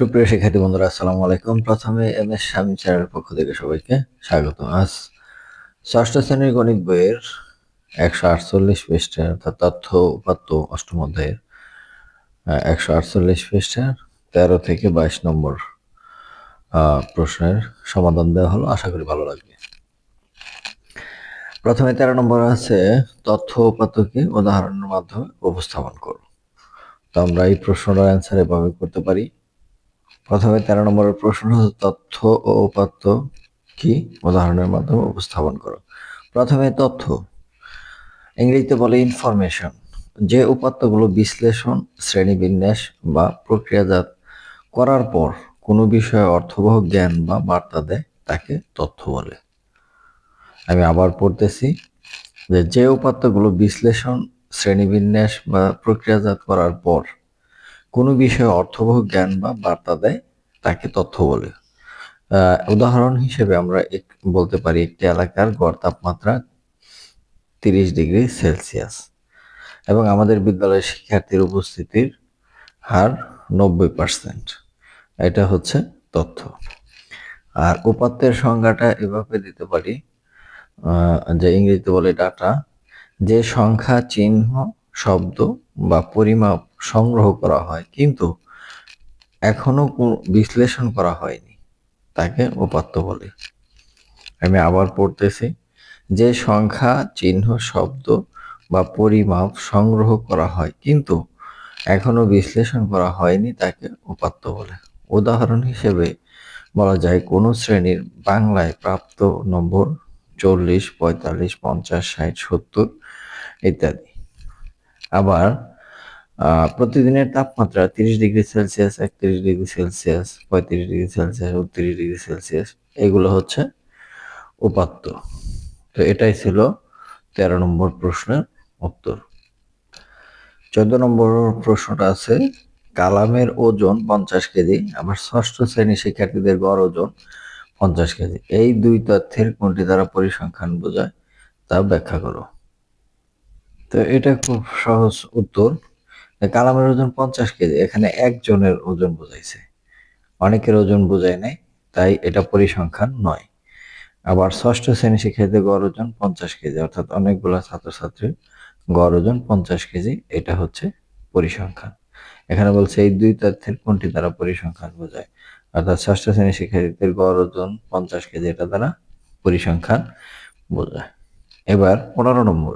সুপ্রিয় শিক্ষার্থী বন্ধুরা, আসসালামু আলাইকুম। প্রথমে এম এস স্বামী চ্যানেলের পক্ষ থেকে সবাইকে স্বাগত আজ ষষ্ঠ শ্রেণির গণিত বইয়ের একশো আটচল্লিশ পৃষ্ঠার অর্থাৎ তথ্য উপাত্ত অষ্টম অধ্যায়ের একশো আটচল্লিশ পৃষ্ঠার তেরো থেকে বাইশ নম্বর প্রশ্নের সমাধান দেওয়া হলো। আশা করি ভালো লাগবে। প্রথমে তেরো নম্বর আছে, তথ্য উপাত্তকে উদাহরণের মাধ্যমে উপস্থাপন করো। তো আমরা এই প্রশ্নটার অ্যান্সার এভাবে করতে পারি। প্রথমে তেরো নম্বরের প্রশ্ন, তথ্য ও উপাত্ত কি? উদাহরণের মাধ্যমে উপস্থাপন করো। প্রথমে তথ্য। ইংরেজিতে বলে ইনফরমেশন যে উপাত্তগুলো বিশ্লেষণ, শ্রেণীবিন্যাস বা প্রক্রিয়াজাত করার পর কোনো বিষয়ে অর্থবহ জ্ঞান বা বার্তা দেয়, তাকে তথ্য বলে। আমি আবার পড়তেছি যে যে উপাত্তগুলো বিশ্লেষণ, শ্রেণীবিন্যাস বা প্রক্রিয়াজাত করার পর কোনো বিষয়ে অর্থবহ জ্ঞান বা বার্তা দেয় তাকে তথ্য বলে। উদাহরণ হিসেবে আমরা বলতে পারি একটি এলাকার গড় তাপমাত্রা তিরিশ ডিগ্রি সেলসিয়াস এবং আমাদের বিদ্যালয়ের শিক্ষার্থীর উপস্থিতির হার নব্বই পার্সেন্ট। এটা হচ্ছে তথ্য। আর উপাত্তের সংজ্ঞাটা এভাবে দিতে পারি যে ইংরেজিতে বলে ডাটা, যে সংখ্যা, চিহ্ন, শব্দ বা পরিমাপ সংগ্রহ করা হয় কিন্তু এখনও বিশ্লেষণ করা হয়নি, তাকে উপাত্ত বলে। আমি আবার পড়তেছি, যে সংখ্যা, চিহ্ন, শব্দ বা পরিমাপ সংগ্রহ করা হয় কিন্তু এখনও বিশ্লেষণ করা হয়নি, তাকে উপাত্ত বলে। উদাহরণ হিসেবে বলা যায়, কোনো শ্রেণির বাংলায় প্রাপ্ত নম্বর চল্লিশ, পঁয়তাল্লিশ, পঞ্চাশ, ষাট, সত্তর ইত্যাদি। আবার প্রতিদিনের তাপমাত্রা তিরিশ ডিগ্রি সেলসিয়াস, একত্রিশ ডিগ্রি সেলসিয়াস, পঁয়ত্রিশ ডিগ্রি সেলসিয়াস, উনত্রিশ ডিগ্রি সেলসিয়াস, এগুলো হচ্ছে উপাত্ত। তো এটাই ছিল তেরো নম্বর প্রশ্নের উত্তর। চোদ্দ নম্বর প্রশ্নটা আছে, কালামের ওজন পঞ্চাশ কেজি, আবার ষষ্ঠ শ্রেণি শিক্ষার্থীদের গড় ওজন পঞ্চাশ কেজি। এই দুই তথ্যের কোনটি দ্বারা পরিসংখ্যান বোঝায় তা ব্যাখ্যা করো। তো এটা খুব সহজ উত্তর। কালামের ওজন পঞ্চাশ কেজি, এখানে একজনের ওজন বোঝাইছে। অনেকের ওজন বোঝায় নাই, তাই এটা পরিসংখ্যান নয়। আবার ষষ্ঠ শ্রেণি শিক্ষার্থীদের গড় ওজন পঞ্চাশ কেজি, অর্থাৎ অনেকগুলো ছাত্রছাত্রীর গড় ওজন পঞ্চাশ কেজি, এটা হচ্ছে পরিসংখ্যান। এখানে বলছে এই দুই তথ্যের কোনটি দ্বারা পরিসংখ্যান বোঝায়? অর্থাৎ ষষ্ঠ শ্রেণি শিক্ষার্থীদের গড় ওজন পঞ্চাশ কেজি, এটা দ্বারা পরিসংখ্যান বোঝায়। এবার পনেরো নম্বর।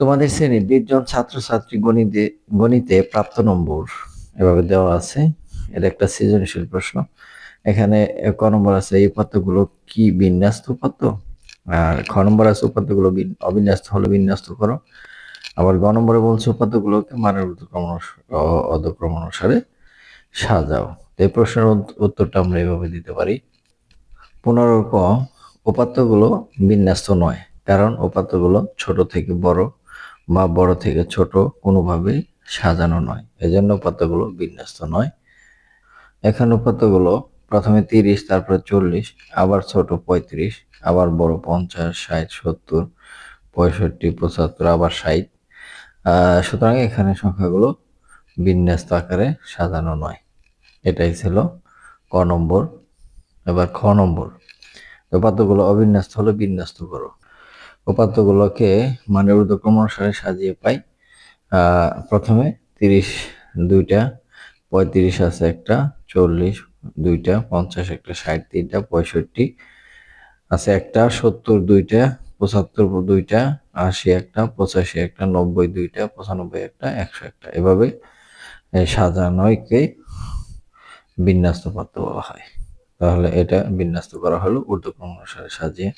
তোমাদের শ্রেণির বিশ জন ছাত্রছাত্রী গণিতে গণিতে প্রাপ্ত নম্বর এভাবে দেওয়া আছে। এটা একটা সৃজনশীল প্রশ্ন। এখানে ক নম্বর আছে, এই উপাত্তগুলো কি বিন্যস্ত উপাত্ত? আর খ নম্বর আছে, উপাত্তগুলো অবিন্যস্ত হলে বিন্যস্ত করো। আবার গ নম্বরে বলছে, উপাত্তগুলোকে মানের উত্তক্রম অধক্রম অনুসারে সাজাও। এই প্রশ্নের উত্তরটা আমরা এভাবে দিতে পারি। পনেরো ক উপাত্তগুলো বিন্যস্ত নয়, কারণ উপাত্তগুলো ছোট থেকে বড়। বা বড় থেকে ছোট কোনোভাবেই সাজানো নয়। এজন্য উপাত্তগুলো বিন্যস্ত নয়। এখানে উপাত্তগুলো প্রথমে তিরিশ, তারপর চল্লিশ, আবার ছোট পঁয়ত্রিশ, আবার বড় পঞ্চাশ, ষাট, সত্তর, পঁয়ষট্টি, পঁচাত্তর, আবার ষাট। সুতরাং এখানে সংখ্যাগুলো বিন্যস্ত আকারে সাজানো নয়। এটাই ছিল ক নম্বর। এবার খ নম্বর। উপাত্তগুলো অবিন্যস্ত হলে বিন্যস্ত করো। উপাত্তগুলোকে মানে ঊর্ধ্বক্রম অনুসারে সাজিয়ে পাই। প্রথমে তিরিশ দুইটা, পঁয়ত্রিশ আছে একটা, চল্লিশ দুইটা, পঞ্চাশ একটা, ষাট তিনটা, পঁয়ষট্টি আছে একটা, সত্তর দুইটা, পঁচাত্তর দুইটা, আশি একটা, পঁচাশি একটা, নব্বই দুইটা, পঁচানব্বই একটা, একশো একটা। এভাবে সাজানোকে বিন্যস্ত পাত্র বলা হয়। তাহলে এটা বিন্যস্ত করা হলো ঊর্ধ্বক্রম অনুসারে সাজিয়ে।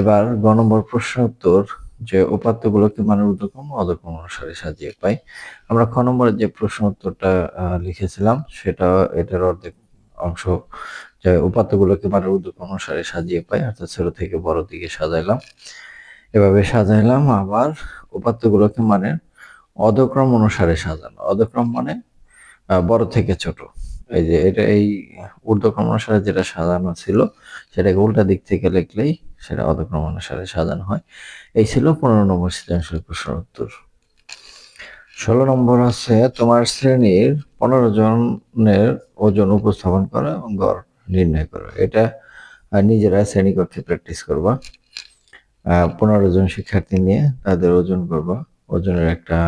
এবার গ নম্বর প্রশ্ন উত্তর, যে উপাত্তগুলোকে মানের ঊর্ধ্বক্রম অধক্রম অনুসারে সাজিয়ে পাই। আমরা খ নম্বরের যে প্রশ্ন উত্তরটা লিখেছিলাম, সেটা এটার অর্ধেক অংশ যে উপাত্তগুলোকে মানের ঊর্ধ্বক্রম অনুসারে সাজিয়ে পাই, অর্থাৎ ছোট থেকে বড় দিকে সাজাইলাম। এভাবে সাজাইলাম, আবার উপাত্তগুলোকে মানে অধক্রম অনুসারে সাজানো। অধক্রম মানে বড় থেকে ছোট। এই যে এটা এই ঊর্ধ্বক্রম অনুসারে যেটা সাজানো ছিল, সেটাকে উল্টা দিক থেকে লিখলেই সেটা অধক্রম অনুসারে সাজানো হয়। এই ছিল পনেরো নম্বর সৃজনশীল প্রশ্ন উত্তর। ষোলো নম্বর আছে তোমার শ্রেণির পনেরো জনের ওজন উপস্থাপন করো এবং গড় নির্ণয় করো। এটা নিজেরা শ্রেণি কক্ষে প্র্যাকটিস করবা। পনেরো জন শিক্ষার্থী নিয়ে তাদের ওজন করবা। ওজনের একটা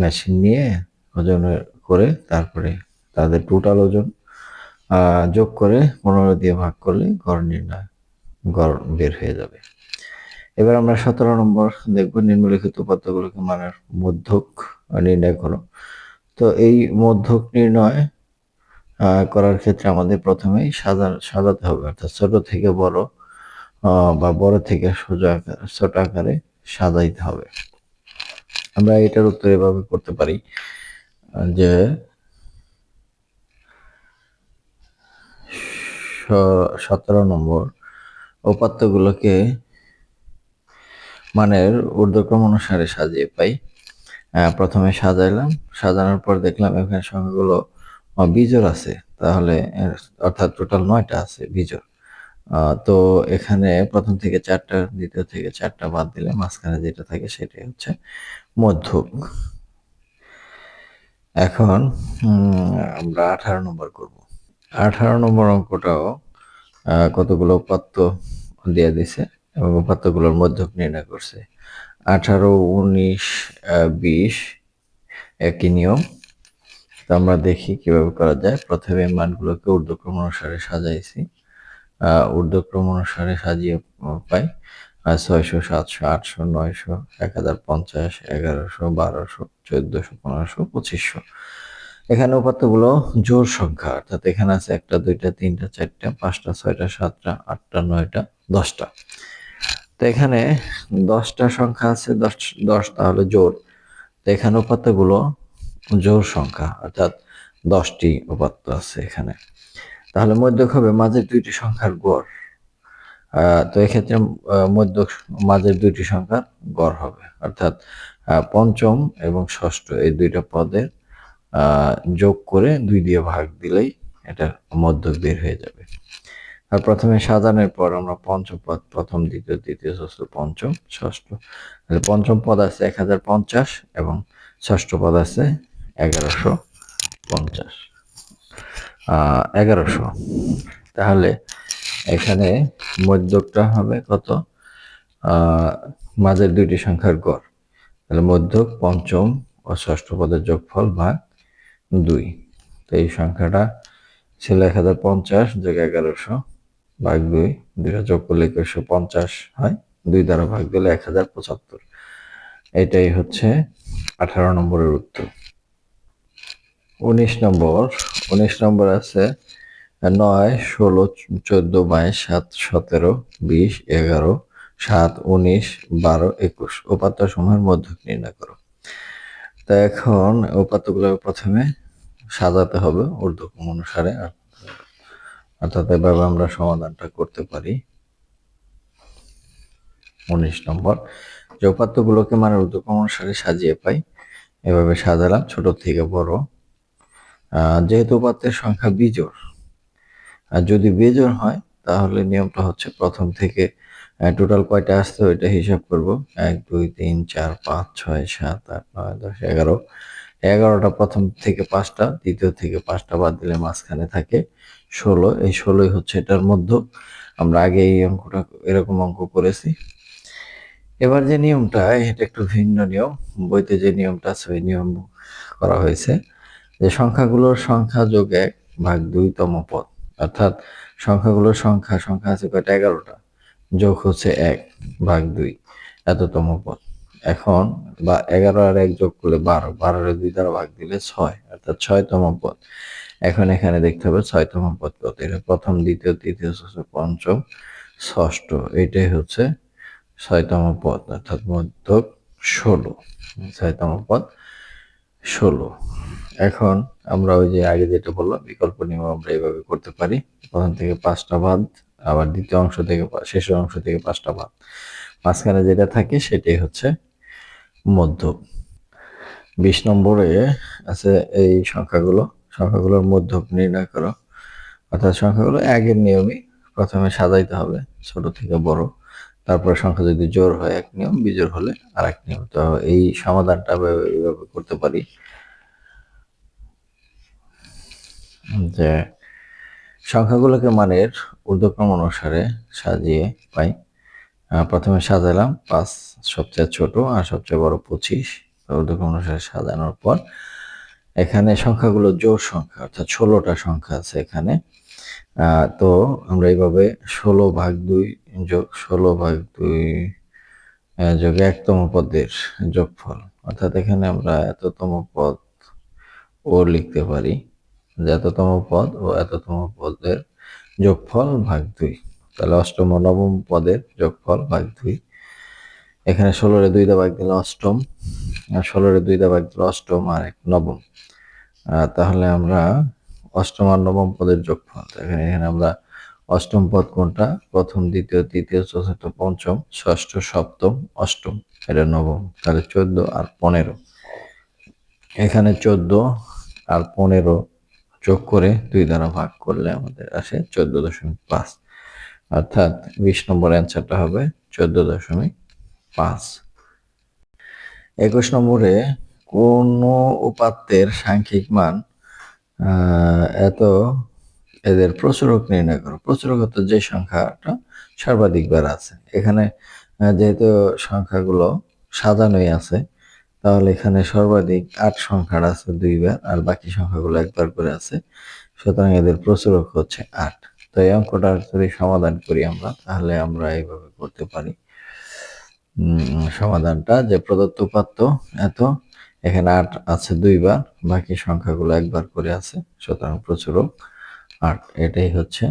মেশিন নিয়ে ওজন করে তারপরে তাদের টোটাল ওজন যোগ করে পনেরো দিয়ে ভাগ করলে গড় নির্ণয় গড় বের হয়ে যাবে। এবার আমরা সতেরো নম্বর দেখব নিম্নলিখিত উপাত্তগুলোকে মানের মধ্যক নির্ণয় করো। তো এই মধ্যক নির্ণয় করার ক্ষেত্রে আমাদের প্রথমেই সাজা, সাজাতে হবে। অর্থাৎ ছোট থেকে বড় বা বড় থেকে সোজা আকার, ছোট আকারে সাজাইতে হবে। আমরা এটার উত্তর এভাবে করতে পারি যে স- সতেরো নম্বর উপাত্তগুলোকে মানের ঊর্ধ্বক্রম অনুসারে সাজিয়ে পাই। প্রথমে সাজাইলাম সাজানোর পর দেখলাম এখানে সংখ্যাগুলো বিজোড় আছে তাহলে অর্থাৎ টোটাল নয়টা আছে আহ, তো এখানে প্রথম থেকে চারটা দ্বিতীয় থেকে চারটা বাদ দিলে মাঝখানে যেটা থাকে সেটাই হচ্ছে মধ্যক। এখন আমরা আঠারো নম্বর করব। আঠারো নম্বর অঙ্কটাও কতগুলো উপাত্ত দিয়ে দিছে এবং উপাত্তগুলোর মধ্যক নির্ণয় করছে। আঠারো, উনিশ বিশ একই নিয়ম। তো আমরা দেখি কীভাবে করা যায়। প্রথমে মানগুলোকে ঊর্ধ্বক্রম অনুসারে সাজাইছি। ঊর্ধ্বক্রম অনুসারে সাজিয়ে পাই। ছয়শো, সাতশো, আটশো, নয়শো, এক হাজার পঞ্চাশ, এগারোশো, বারোশো, চোদ্দশো, পনেরোশো, পঁচিশশো। এখানে উপাত্তগুলো জোর সংখ্যা অর্থাৎ এখানে আছে একটা দুইটা তিনটা চারটা পাঁচটা ছয়টা সাতটা আটটা নয়টা দশটা। তো এখানে দশটা সংখ্যা আছে দশ দশ তাহলে জোর তো এখানে উপাত্তগুলো জোর সংখ্যা অর্থাৎ দশটি উপাত্ত আছে এখানে। তাহলে মধ্যক হবে মাঝের দুইটি সংখ্যার গড়। তো এক্ষেত্রে আহ, মধ্যক মাঝের দুইটি সংখ্যার গড় হবে অর্থাৎ পঞ্চম এবং ষষ্ঠ এই দুইটা পদের যোগ করে দুই দিয়ে ভাগ দিলেই এটা মধ্যক বের হয়ে যাবে। আর প্রথমে সাজানোর পর আমরা পঞ্চম পদ, প্রথম, দ্বিতীয়, তৃতীয়, ষষ্ঠ, পঞ্চম, ষষ্ঠ। তাহলে পঞ্চম পদ আছে এক হাজার পঞ্চাশ এবং ষষ্ঠ পদ আছে এগারোশো পঞ্চাশ। এগারোশো। তাহলে এখানে মধ্যকটা হবে কত? মাঝের দুইটি সংখ্যার গড়। তাহলে মধ্যক, পঞ্চম ও ষষ্ঠ পদের যোগফল ভাগ দুই। তো এই সংখ্যাটা ছিল এক হাজার পঞ্চাশ যোগ এগারোশো ভাগ দুই। দুইটা যোগ করলে একুশশো পঞ্চাশ হয়। দুই দ্বারা ভাগ দিলে এক হাজার পঁচাত্তর। এটাই হচ্ছে আঠারো নম্বরের উত্তর। উনিশ নম্বর। উনিশ নম্বর আছে নয়, ষোলো, চোদ্দ, বাইশ, সাত, সতেরো, বিশ, এগারো, সাত, উনিশ, বারো, একুশ। উপাত্ত সমূহের মধ্যক নির্ণয় করো। তা এখন উপাত্তগুলো প্রথমে সাজাতে হবে ঊর্ধ্বক্রম অনুসারে অর্থাৎ এভাবে আমরা সমাধানটা করতে পারি। উনিশ নম্বর যে উপাত্তগুলোকে মানে ঊর্ধ্বক্রম অনুসারে সাজিয়ে পাই। এভাবে সাজালাম, ছোট থেকে বড়। যেহেতু উপাত্তের সংখ্যা বিজোড়, আর যদি বেজোর হয়, তাহলে নিয়মটা হচ্ছে প্রথম থেকে টোটাল কয়টা আসছে ওইটা হিসাব করব। এক, দুই, তিন, চার, পাঁচ, ছয়, সাত, আট, নয়, দশ, এগারো। এগারোটা প্রথম থেকে পাঁচটা, দ্বিতীয় থেকে পাঁচটা বাদ দিলে মাঝখানে থাকে ষোলো। এই ষোলোই হচ্ছে এটার মধ্য। আমরা আগে এই অঙ্কটা, এরকম অঙ্ক করেছি। এবার যে নিয়মটা, এটা একটু ভিন্ন নিয়ম। বইতে যে নিয়মটা আছে, ওই নিয়ম করা হয়েছে যে সংখ্যাগুলোর সংখ্যা যোগ এক ভাগ দুইতম পদ। অর্থাৎ সংখ্যাগুলোর সংখ্যা সংখ্যা আছে কয়টা? এগারোটা। যোগ হচ্ছে এক ভাগ দুই, এততম পদ। এখন বা এগারো আর এক যোগ করলে বারো বারোর দুই দ্বারা ভাগ দিলে ছয়, অর্থাৎ ছয়তম পদ। এখন এখানে দেখতে হবে ছয়তম পদ কত? এটা প্রথম, দ্বিতীয়, তৃতীয়, চতুর্থ, পঞ্চম, ষষ্ঠ, এটাই হচ্ছে ছয়তম পদ, অর্থাৎ মধ্যক ষোলো, ছয়তম পদ ষোলো। এখন আমরা ওই যে আগে যেটা বললাম, বিকল্প নিয়ম আমরা এইভাবে করতে পারি। প্রথম থেকে পাঁচটা বাদ, আবার দ্বিতীয় অংশ থেকে শেষের অংশ থেকে পাঁচটা বাদ। মাঝখানে যেটা থাকে সেটাই হচ্ছে মধ্য বিশ নম্বরে আছে এই সংখ্যাগুলো। সংখ্যাগুলোর মধ্যক নির্ণয় করো। অর্থাৎ সংখ্যাগুলো আগের নিয়মই প্রথমে সাজাইতে হবে, ছোট থেকে বড়। তারপরে সংখ্যা যদি জোর হয়, এক নিয়ম বিজোর হলে আর এক নিয়ম। তো এই সমাধানটা এইভাবে করতে পারি। যে সংখ্যাগুলোকে মানের ঊর্ধ্বক্রম অনুসারে সাজিয়ে পাই। প্রথমে সাজালাম, পাঁচ সবচেয়ে ছোট আর সবচেয়ে বড় পঁচিশ। ঊর্ধ্বক্রম অনুসারে সাজানোর পর এখানে সংখ্যাগুলো জোড় সংখ্যা, অর্থাৎ ষোলোটা সংখ্যা আছে এখানে। তো আমরা এইভাবে ষোলো ভাগ দুই যোগ ষোলো ভাগ দুই যোগ একতম পদের যোগফল। অর্থাৎ এখানে আমরা এততম পদ ও লিখতে পারি, যে এততম পদ ও এততম পদের যোগফল ভাগ দুই। তাহলে অষ্টম ও নবম পদের যোগফল ভাগ দুই। এখানে ষোলোরে দুইটা ভাগ দিলে অষ্টম, আর ষোলোরে দুইটা ভাগ দিলে অষ্টম আর এক নবম। তাহলে আমরা অষ্টম আর নবম পদের যোগফল এখানে এখানে আমরা অষ্টম পদ কোনটা? প্রথম, দ্বিতীয়, তৃতীয়, চতুর্থ, পঞ্চম, ষষ্ঠ, সপ্তম, অষ্টম, এটা নবম, তাহলে চোদ্দ আর পনেরো। এখানে চোদ্দ আর পনেরো যোগ করে দুই দ্বারা ভাগ করলে আমাদের আসে চোদ্দ দশমিক পাঁচ। অর্থাৎ বিশ নম্বর অ্যান্সারটা হবে চোদ্দ দশমিক পাঁচ। একুশ নম্বরে কোন উপাত্তের সাংখ্যিক মান এত এদের প্রচুরক নির্ণয় করো। প্রচুরক অর্থাৎ যে সংখ্যাটা সর্বাধিকবার আছে। এখানে যেহেতু সংখ্যাগুলো সাজানোই আছে, তাহলে এখানে সর্বাধিক আট সংখ্যার আছে দুইবার, আর বাকি সংখ্যাগুলো একবার করে আছে। সুতরাং এদের প্রচুরক হচ্ছে আট। তো এই যদি সমাধান করি আমরা, তাহলে আমরা এইভাবে করতে পারি। সমাধানটা যে প্রদত্ত উপাত্ত এত, এখানে আট আছে দুইবার, বাকি সংখ্যাগুলো একবার করে আছে, সুতরাং প্রচুরক। আট এটাই হচ্ছে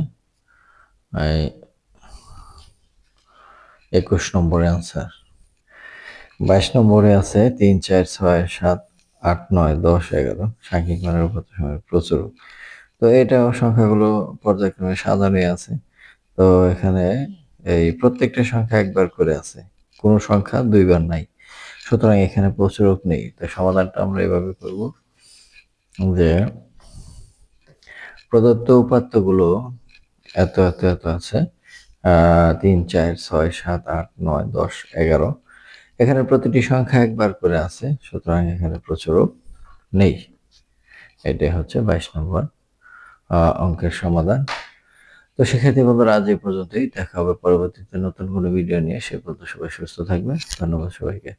একুশ নম্বরে আনসার বাইশ নম্বরে আছে তিন চার ছয় সাত আট নয় দশ এগারো, সাংখ্যিক মানের সময় প্রচুর তো এটাও সংখ্যাগুলো পর্যায়ক্রমে সাজানোই আছে। তো এখানে এই প্রত্যেকটা সংখ্যা একবার করে আছে। কোনো সংখ্যা দুইবার নাই। সুতরাং এখানে প্রচুরক নেই। তো সমাধানটা আমরা এভাবে করব যে প্রদত্ত উপাত্তগুলো এত এত এত আছে। তিন, চার, ছয়, সাত, আট, নয়, দশ, এগারো। এখানে প্রতিটি সংখ্যা একবার করে আছে। সুতরাং এখানে প্রচুরক নেই। এটাই হচ্ছে বাইশ নম্বর। অঙ্কের সমাধান। তো সেক্ষেত্রে বন্ধুরা, আজ এই পর্যন্তই। দেখা হবে পরবর্তীতে নতুন কোনো ভিডিও নিয়ে। সে পর্যন্ত সবাই সুস্থ থাকবে ধন্যবাদ সবাইকে।